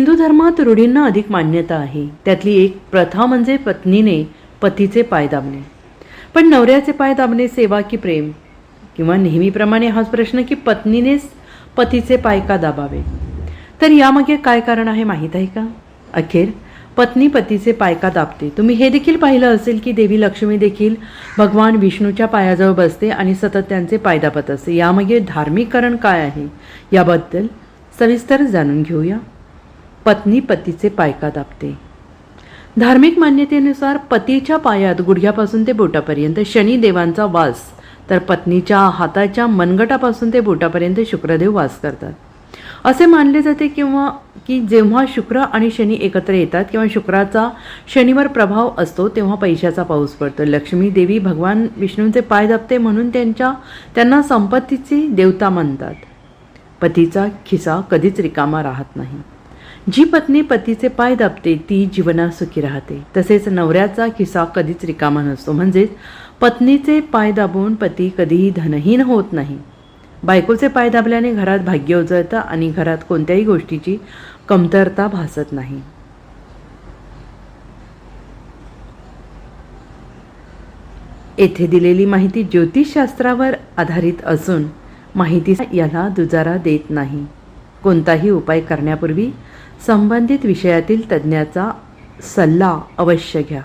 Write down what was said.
हिंदू धर्मात रूढींना अधिक मान्यता आहे. त्यातली एक प्रथा म्हणजे पत्नीने पतीचे पाय दाबणे. पण नवऱ्याचे पाय दाबणे सेवा की प्रेम? किंवा नेहमीप्रमाणे हाच प्रश्न की पत्नीनेच पतीचे पाय का दाबावे? तर यामागे काय कारण आहे माहीत आहे का? अखेर पत्नी पतीचे पाय का दाबते? तुम्ही हे देखील पाहिलं असेल की देवी लक्ष्मी देखील भगवान विष्णूच्या पायाजवळ बसते आणि सतत त्यांचे पाय दाबत असते. यामागे धार्मिक कारण काय आहे? याबद्दल सविस्तर जाणून घेऊया. पत्नी पतीचे पायका दाबते. धार्मिक मान्यतेनुसार पतीच्या पायात गुडघ्यापासून ते बोटापर्यंत शनिदेवांचा वास तर पत्नीच्या हाताच्या मनगटापासून ते बोटापर्यंत शुक्रदेव वास करतात. असे मानले जाते किंवा की जेव्हा शुक्र आणि शनी एकत्र येतात किंवा शुक्राचा शनीवर प्रभाव असतो तेव्हा पैशाचा पाऊस पडतो. लक्ष्मी देवी भगवान विष्णूंचे पाय दाबते म्हणून त्यांच्या त्यांना संपत्तीची देवता मानतात पतीचा खिसा कधीच रिकामा राहत नाही. जी पत्नी पतीचे पाय दाबते ती जीवनात सुखी राहते. तसेच नवऱ्याचा खिसा कधीच रिकामा नसतो. म्हणजेच पत्नीचे पाय दाबून पती कधीही धनहीन होत नाही. बायकोचे पाय दाबल्याने घरात भाग्य उजळतं आणि घरात कोणत्याही गोष्टीची कमतरता भासत नाही. येथे दिलेली माहिती ज्योतिषशास्त्रावर आधारित असून माहिती याला दुजारा देत नाही. कोणताही उपाय करण्यापूर्वी संबंधित विषयातील तज्ज्ञाचा सल्ला अवश्य घ्या.